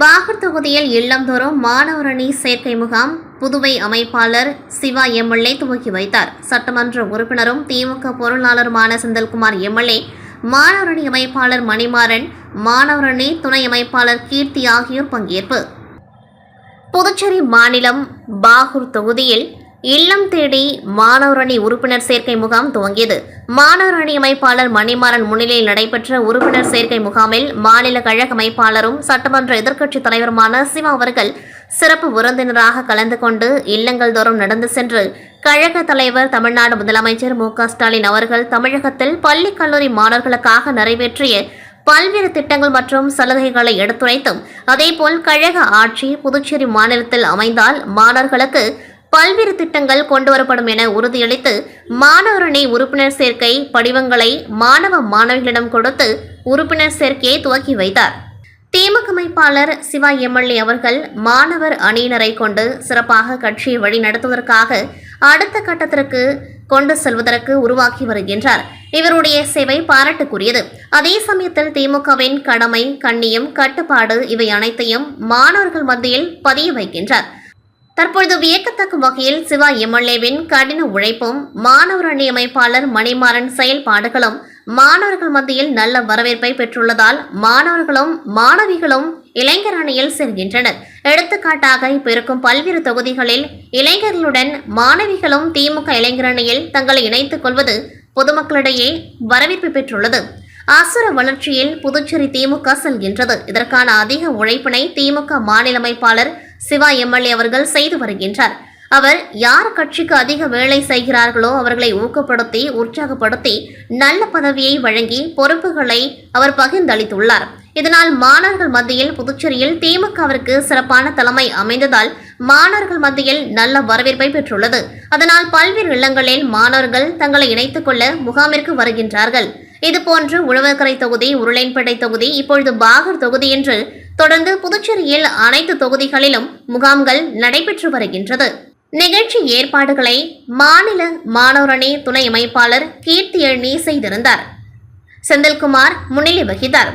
பாகூர் தொகுதியில் இல்லந்தோறும் மாணவரணி சேர்க்கை முகாம் புதுவை அமைப்பாளர் சிவா எம்எல்ஏ துவக்கி வைத்தார். சட்டமன்ற உறுப்பினரும் திமுக பொருளாளருமான செந்தில்குமார் எம்எல்ஏ மாணவரணி அமைப்பாளர் மணிமாறன் மாணவரணி துணை அமைப்பாளர் கீர்த்தி ஆகியோர் பங்கேற்பு. புதுச்சேரி மாநிலம் பாகூர் தொகுதியில் இல்லம் தேடி மாணவர் அணி உறுப்பினர் சேர்க்கை முகாம் துவங்கியது. மாணவர் அணி அமைப்பாளர் மணிமாறன் முன்னிலையில் நடைபெற்ற உறுப்பினர் சேர்க்கை முகாமில் மாநில கழக அமைப்பாளரும் சட்டமன்ற எதிர்க்கட்சித் தலைவருமான சிவா அவர்கள் சிறப்பு விருந்தினராக கலந்து கொண்டு இல்லங்கள் தோறும் நடந்து சென்று கழக தலைவர் தமிழ்நாடு முதலமைச்சர் மு ஸ்டாலின் அவர்கள் தமிழகத்தில் பள்ளி கல்லூரி மாணவர்களுக்காக நிறைவேற்றிய பல்வேறு திட்டங்கள் மற்றும் சலுகைகளை எடுத்துரைத்தும் அதேபோல் கழக ஆட்சி புதுச்சேரி மாநிலத்தில் அமைந்தால் மாணவர்களுக்கு பல்வேறு திட்டங்கள் கொண்டுவரப்படும் என உறுதியளித்து மாணவரணி உறுப்பினர் சேர்க்கை படிவங்களை மாணவ மாணவிகளிடம் கொடுத்து உறுப்பினர் சேர்க்கையை துவக்கி வைத்தார். திமுக அமைப்பாளர் சிவா எம்எல்ஏ அவர்கள் மாணவர் அணியினரை கொண்டு சிறப்பாக கட்சியை வழிநடத்துவதற்காக அடுத்த கட்டத்திற்கு கொண்டு செல்வதற்கு உருவாக்கி வருகின்றார். இவருடைய சேவை பாராட்டுக்குரியது. அதே சமயத்தில் திமுகவின் கடமை கண்ணியம் கட்டுப்பாடு இவை அனைத்தையும் மாணவர்கள் மத்தியில் பதிய வைக்கின்றார். தற்பொழுது வியக்கத்தக்க வகையில் சிவா எம்எல்ஏவின் கடின உழைப்பும் மாணவர் அணி அமைப்பாளர் மணிமாறன் செயல்பாடுகளும் மாணவர்கள் மத்தியில் நல்ல வரவேற்பை பெற்றுள்ளதால் மாணவர்களும் மாணவிகளும் இளைஞர் அணியில் செல்கின்றனர் எடுத்துக்காட்டாக இப்ப இருக்கும் பல்வேறு தொகுதிகளில் இளைஞர்களுடன் மாணவிகளும் திமுக இளைஞர் அணியில் தங்களை இணைத்துக் கொள்வது பொதுமக்களிடையே வரவேற்பு பெற்றுள்ளது. அசுர வளர்ச்சியில் புதுச்சேரி திமுக செல்கின்றது. இதற்கான அதிக உழைப்பினை திமுக மாநில அமைப்பாளர் சிவா எம்எல்ஏ அவர்கள் செய்து வருகின்றார். அவர் யார் கட்சிக்கு அதிக வேலை செய்கிறார்களோ அவர்களை ஊக்கப்படுத்தி உற்சாகப்படுத்தி நல்ல பதவியை வழங்கி பொறுப்புகளை அவர் பகிர்ந்தளித்துள்ளார். இதனால் மாணவர்கள் மத்தியில் புதுச்சேரியில் திமுகவிற்கு சிறப்பான தலைமை அமைந்ததால் மாணவர்கள் மத்தியில் நல்ல வரவேற்பை பெற்றுள்ளது. அதனால் பல்வேறு இல்லங்களில் மாணவர்கள் தங்களை இணைத்துக் கொள்ள முகாமிற்கு வருகின்றார்கள். இதுபோன்று உழவர்கரை தொகுதி உருளைன்பேட்டை தொகுதி இப்பொழுது பாகர் தொகுதி என்று தொடர்ந்து புதுச்சேரியில் அனைத்து தொகுதிகளிலும் முகாம்கள் நடைபெற்று வருகின்றது. நிகழ்ச்சி ஏற்பாடுகளை மாநில மாணவரணி துணை அமைப்பாளர் கீர்த்தி எண்ணி செய்திருந்தார். செந்தில்குமார் முன்னிலை வகித்தார்.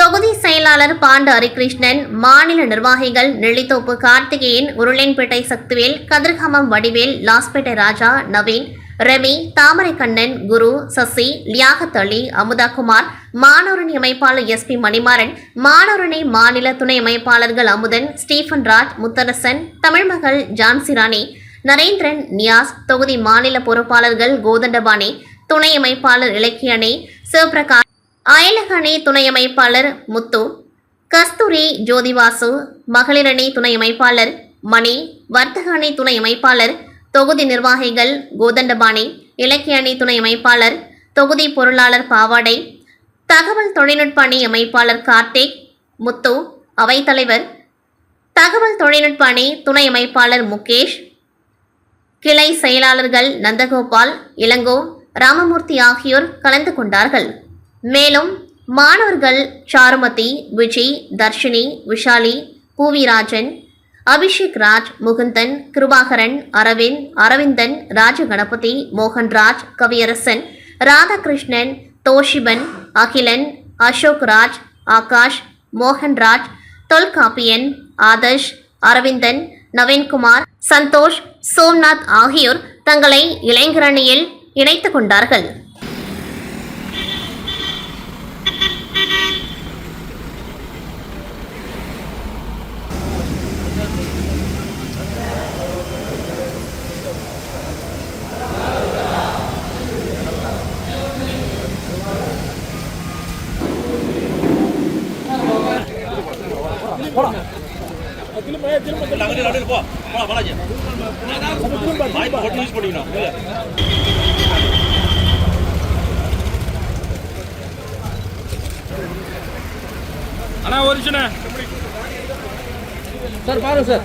தொகுதி செயலாளர் பாண்டு ஹரிகிருஷ்ணன் மாநில நிர்வாகிகள் நெல்லித்தோப்பு கார்த்திகேயன் உருளைன்பேட்டை சக்திவேல் கதிர்காமம் வடிவேல் லாஸ்பேட்டை ராஜா நவீன் ரவி தாமரைக்கண்ணன் குரு சசி லியாகத் அலி அமுதாகுமார் மாணவரணி அமைப்பாளர் எஸ் பி மணிமாறன் மாணவரணி மாநில துணை அமைப்பாளர்கள் அமுதன் ஸ்டீஃபன் ராஜ் முத்தரசன் தமிழ்மகள் ஜான்சி ராணி நரேந்திரன் நியாஸ் தொகுதி மாநில பொறுப்பாளர்கள் கோதண்டபாணி துணை அமைப்பாளர் இலக்கியணி சிவபிரகாஷ் அயலக அணி துணை அமைப்பாளர் முத்து கஸ்தூரி ஜோதிவாசு மகளிரணி துணை அமைப்பாளர் மணி வர்த்தக அணி துணை அமைப்பாளர் தொகுதி நிர்வாகிகள் கோதண்டபாணி இலக்கிய அணி துணை அமைப்பாளர் தொகுதி பொருளாளர் பாவாடை தகவல் தொழில்நுட்ப அணி அமைப்பாளர் கார்த்திக் முத்து அவைத்தலைவர் தகவல் தொழில்நுட்ப அணி துணை அமைப்பாளர் முகேஷ் கிளை செயலாளர்கள் நந்தகோபால் இளங்கோ ராமமூர்த்தி ஆகியோர் கலந்து கொண்டார்கள். மேலும் மாணவர்கள் சாருமதி விஜய் தர்ஷினி விஷாலி பூவிராஜன் அபிஷேக் ராஜ் முகுந்தன் கிருபாகரன் அரவிந்த் அரவிந்தன் ராஜகணபதி மோகன்ராஜ் கவியரசன் ராதாகிருஷ்ணன் தோஷிபன் அகிலன் அசோக் ராஜ் ஆகாஷ் மோகன்ராஜ் தொல்காப்பியன் ஆதர்ஷ் அரவிந்தன் நவீன்குமார் சந்தோஷ் சோம்நாத் ஆகியோர் தங்களை இளைஞரணியில் இணைத்துக் கொண்டார்கள். அண்ணா ஒரு சார் பாருங்க சார்.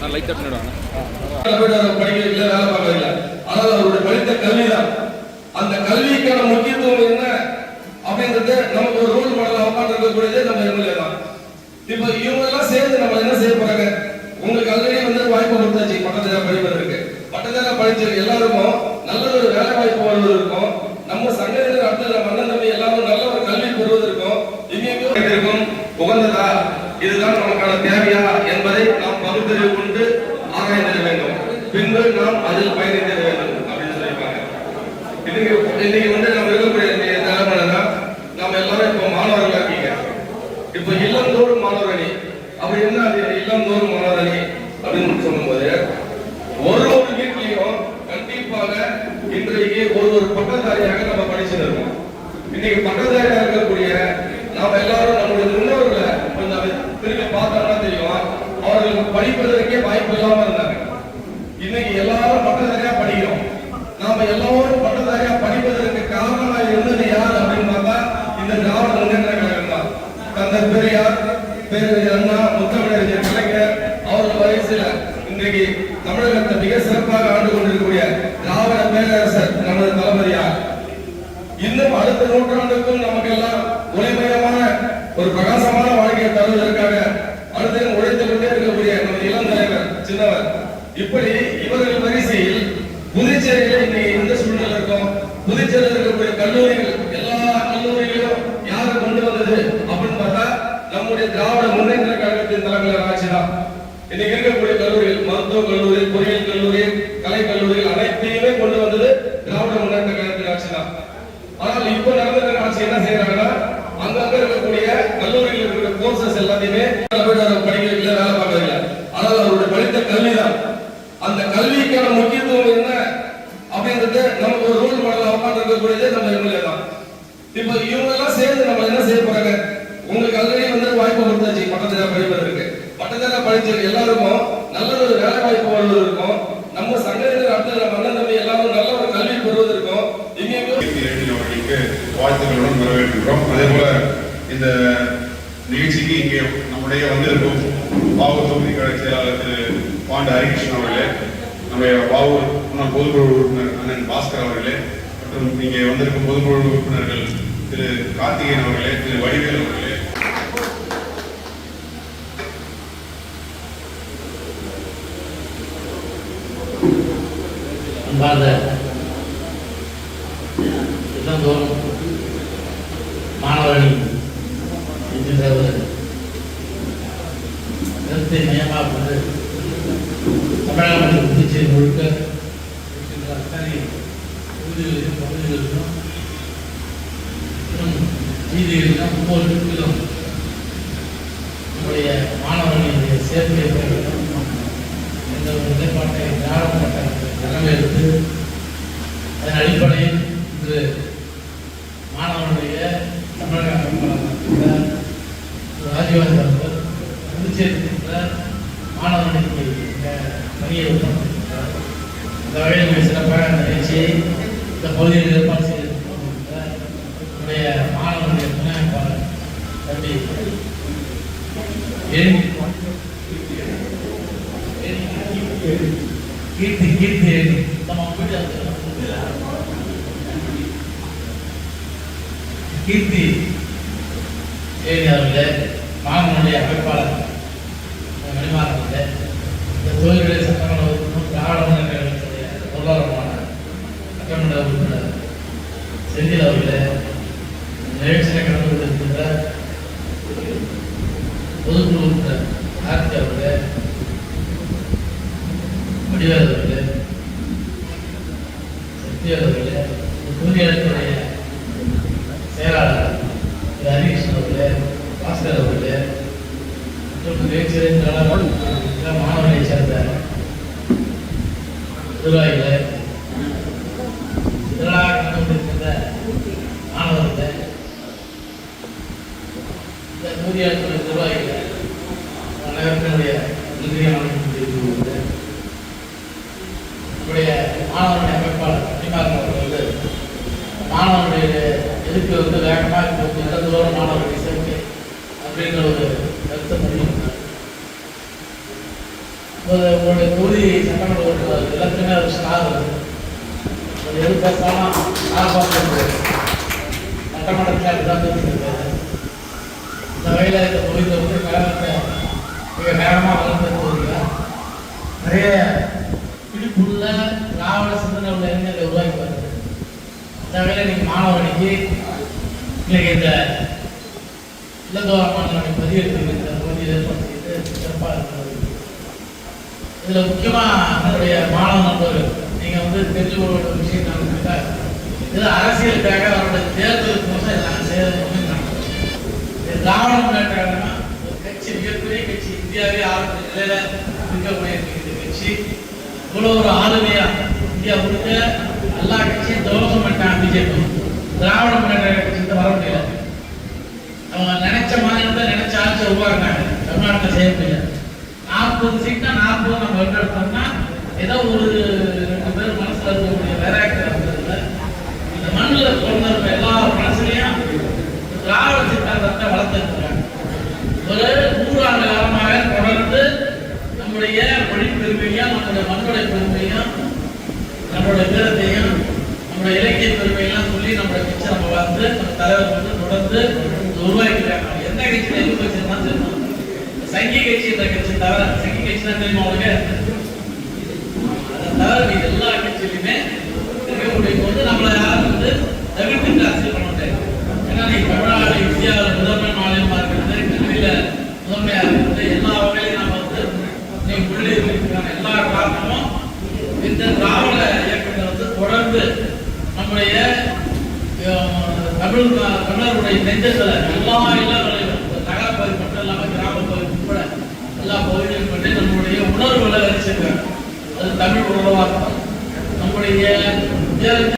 நான் லைட் தட்டு அண்ணா தமிழர் படிக்கல வேலை பார்க்கல ஆனால் அவருடைய படித்த கல்விதான் அந்த கல்விக்கான முக்கியத்துவம் என்ன அப்படின்றது நமக்கு ஒரு ரோல் மாடல் உட்காந்து இருக்கக்கூடியது நம்ம எம்எல்ஏ தான் இப்போ இவங்க எல்லாம் சேர்ந்து நம்ம என்ன செய்ய போறாங்க? உங்களுக்கு ஆல்ரெடி வந்து வாய்ப்பு கொடுத்தாச்சு பட்டதாரி படிப்பதற்கு எல்லாருக்கும் நல்ல ஒரு வேலை வாய்ப்பு வருவதற்கும் நம்ம சங்கத்தினர் அடுத்து நம்ம அண்ணன் தம்பி எல்லாரும் நல்ல ஒரு கல்வி பெறுவதற்கும் எங்கெங்கோ உகந்ததா? இதுதான் நமக்கான தேவையா என்பதை நாம் பகுத்தறிவு கொண்டு ஆராய்ந்திட வேண்டும். பின்பு நாம் அதில் பயணித்திட வேண்டும் அப்படின்னு சொல்லியிருக்காங்க இன்னைக்கு இன்னைக்கு வந்து நம்ம இருக்கக்கூடிய இந்த தலைமுறைனா நம்ம எல்லாரும் இப்போ மாணவர்களா இருக்கீங்க. இப்போ இல்லந்தோறும் மாணவரணி அப்படி என்ன அது இல்லந்தோறும் மாணவரணி அப்படின்னு சொல்லும்போது ஒரு ஒரு வீட்லயும் கண்டிப்பாக இன்றைக்கு ஒரு ஒரு பட்டதாரியாக நம்ம படிச்சுட்டு இருக்கோம் இன்னைக்கு பட்டதாரியா இருக்கக்கூடிய நாம எல்லாரும் நம்முடைய முன்னோர்களை கொஞ்சம் திரும்பி பார்த்தோம்னா தெரியும் அவர்களுக்கு படிப்பதற்கே வாய்ப்பு இல்லாம இருந்தாங்க இன்னைக்கு எல்லாரும் பட்டதாரியா படிக்கிறோம் நாம எல்லாரும் பட்டதாரியா படிப்பதற்கு காரணமா இருந்தது யார் அப்படின்னு பார்த்தா இந்த திராவிட முன்னேற்ற கழகம் தான் தந்தை பெரியார் பேரறிஞர் அண்ணா முத்தமிழறிஞர் கலைஞர் அவர்கள் வயசுல இன்றைக்கு தமிழகத்தை மிக சிறப்பாக ஆண்டு கொண்டிருக்கக்கூடிய திராவிட பேரரசர் நமது தளபதியார். இன்னும் அடுத்த நூற்றாண்டுக்கும் நமக்கெல்லாம் ஒளிமயமான ஒரு பிரகாசமான வாழ்க்கையை தருவதற்காக அடுத்த உழைத்துக் கொண்டே இருக்கக்கூடிய நமது இளம் தலைவர் சின்னவர். இப்படி இவர்கள் வரிசையில் புதுச்சேரியில இன்னைக்கு எந்த சூழ்நிலை இருக்கும். புதுச்சேரியில் இருக்கக்கூடிய கல்லூரிகள் எல்லா கல்லூரி யாரு கொண்டு வந்தது அப்படின்னு பார்த்தா நம்முடைய திராவிட முன்னேற்ற கழகத்தின் தலைமையில ஆட்சி தான் இன்னைக்கு இருக்கக்கூடிய கல்லூரிகள் மருத்துவ கல்லூரி பொறியியல் கல்லூரி கலை கல்லூரிகள் அனைத்தையுமே கொண்டு வந்தது திராவிட முன்னேற்ற கழகத்தின் ஆட்சி தான் ஆனால் இப்ப நடந்த ஆட்சி என்ன செய்யறாங்கன்னா அங்கங்க இருக்கக்கூடிய கல்லூரியில் இருக்கிற கோர்சஸ் எல்லாத்தையுமே போயிட்டு அவர் படிக்கிறது இல்ல வேலை பார்க்கறது இல்ல ஆனால் அவருடைய படித்த கல்விதான். அந்த கல்விக்கான முக்கியத்துவம் என்ன? அப்படின்றது நமக்கு ஒரு ரோல் மாடல் உட்காந்துருக்கக்கூடியதே நம்ம எம்எல்ஏ தான். இப்ப இவங்க எல்லாம் சேர்ந்து நம்ம என்ன செய்ய போறாங்க? உங்களுக்கு ஆல்ரெடி வந்து வாய்ப்பு கொடுத்தாச்சு. பட்டதாரியா படிப்பதற்கு. பட்டதாரியா படிச்ச எல்லாருக்கும் நல்ல ஒரு வேலை வாய்ப்பு வருவதற்கும் நம்ம சங்கத்தில் அடுத்த நம்ம அண்ணன் தம்பி எல்லாரும் நல்ல ஒரு கல்வி பெறுவதற்கும் எங்கேயோ வாழ்த்துக்களுடன் வரவேற்கிறோம் அதே போல இந்த நிகழ்ச்சிக்கு இங்கே நம்முடைய வந்திருக்கும் பாவூர் தொகுதி கழக செயலாளர் திரு பாண்ட ஹரிகிருஷ்ணன் அவர்களே நம்முடைய பாவூர் பொதுக்குழு உறுப்பினர் அண்ணன் பாஸ்கர் அவர்களே மற்றும் இங்கே வந்திருக்கும் பொதுக்குழு உறுப்பினர்கள் திரு கார்த்திகேயன் அவர்களே திரு வடிவேல் அவர்களே. அன்பார்ந்த இல்லந்தோறும் மாணவரணி என்கின்ற ஒரு கருத்தை மையமாக கொண்டு தமிழகம் மற்றும் புதுச்சேரி முழுக்க இருக்கின்ற அத்தனை தொகுதிகளிலும் ஒவ்வொரு வீட்டிலும் நம்முடைய மாணவர்களுடைய சேர்க்கை எந்த ஒரு நிலைப்பாட்டை திராவிட கட்டமைப்பு அதன் அடிப்படையில் இன்று மாணவனுடைய தமிழக அமைப்பாளர் ராஜீவ்காந்தி அவர்கள் புதுச்சேரி மாணவனுக்கு பணியை அந்த இந்த வகையில் மிக சிறப்பாக நிகழ்ச்சியை இந்த பகுதியில் ஏற்பாடு செய்திருக்கின்ற மாணவனுடைய தம்பி கீர்த்தி கீர்த்தி நம்ம கீர்த்தி ஏரி மாணவனுடைய அமைப்பாளர் மணிமாறன் இந்த தொழில்களை சட்டம் உறுப்பினர் திராவிட முன்னேற்ற கழகத்துடைய பொருளாதாரமான சட்டமன்ற உறுப்பினர் செந்தில் அவர்களே நிகழ்ச்சியில் கலந்து கொண்டிருக்கின்ற பொதுக்குழு உறுப்பினர் கார்த்தி அவர்களே வடிவேல் அவர்களே சத்யா அவர்களே தொகுதியாளர்களுடைய செயலாளர் திரு ஹரிகிருஷ்ணன் அவர்களே பாஸ்கர் அவர்களே மற்றும் நிகழ்ச்சியில் தலைவர் மாணவர்களை சேர்ந்த நிர்வாகிகளை திரளாக கலந்து கொண்டிருக்கின்ற மாணவர்களே இந்த தொகுதியாளர்களுடைய நிர்வாகிகளே அனைவருடைய நன்றியை வணக்கம் நம்முடைய மாணவனுடைய அமைப்பாளர் பணிமாறன் அவர்கள் வந்து மாணவனுடைய எதிர்ப்பு வந்து வேகமாக இப்போ வந்து தூரம் மாணவர்களுடைய சேர்க்கை அப்படின்ற ஒரு கருத்தை பண்ணியிருந்தார் உங்களுடைய தொகுதி சட்டமன்ற உறுப்பினர் எல்லாத்துக்குமே ஒரு ஸ்டார் இருக்கு ஒரு எது பேசாலும் ஸ்டார் பார்த்து சட்டமன்றத்தில் இந்த வகையில் இந்த வந்து கழகத்தை மிக வேகமாக வளர்ந்து நிறைய பிடிப்புள்ள திராவிட சிந்தனை உள்ள எண்ணங்களை உருவாக்கி வருது இந்த வகையில் நீங்கள் மாணவர்களுக்கு இன்னைக்கு இந்த இல்லத்தோர மாணவர்களை பதிவு இந்த பகுதியில் ஏற்பாடு செய்து சிறப்பாக இருக்கிறது. இதில் முக்கியமாக என்னுடைய மாணவ நண்பர்கள் நீங்கள் வந்து தெரிஞ்சு கொள்ள விஷயம் நான் இதில் அரசியலுக்காக அவருடைய தேர்தலுக்கு இதை நான் செய்ய திராவிட முன்னேற்ற கழகம்னா ஒரு கட்சி மிகப்பெரிய கட்சி இந்தியாவே ஆரம்ப நிலையில இருக்கக்கூடிய இந்த கட்சி. இவ்வளவு ஒரு ஆளுமையா இந்தியா முழுக்க எல்லா கட்சியும் தோஷம் பண்ணிட்டான் பிஜேபி. திராவிட முன்னேற்ற கட்சி வர முடியல. அவங்க நினைச்ச மாநிலத்தை நினைச்ச ஆட்சி உருவாக்குனாங்க. தமிழ்நாட்டில் செய்ய முடியல. நாற்பது சீட்டா நாற்பது நம்ம வென்றெடுத்தோம்னா ஏதோ ஒரு வந்து நம்ம தலைவர் வந்து தொடர்ந்து உருவாக்கிட்டாங்க. எந்த கட்சியில எது கட்சி தெரியும் சங்கி கட்சி என்ற கட்சி தவிர சங்கி கட்சி தான் தெரியுமா உங்களுக்கு? அதை தவிர மீது எல்லா கட்சியிலுமே இருக்கக்கூடிய போது நம்மளை யாரும் வந்து தவிர்த்து அரசியல் பண்ண முடியாது. ஏன்னா நீ தமிழ்நாடு இந்தியாவில் முதன்மை மாநிலமா இருக்கிறது கல்வியில முதன்மையா இருக்கிறது எல்லா வகையிலும் நம்ம வந்து நீ உள்ளே இருக்கிறாங்க எல்லா காரணமும் இந்த திராவிட இயக்கத்தை வந்து தொடர்ந்து நம்முடைய அஹ், தமிழ் தமிழருடைய நெஞ்சத்துல எல்லா இல்லங்களிலும் நகர பகுதி மட்டும் இல்லாம கிராம பகுதி உட்பட எல்லா பகுதிகளும் நம்முடைய உணர்வுகளை வச்சிருக்காங்க. அது தமிழ் உணர்வாக நம்முடைய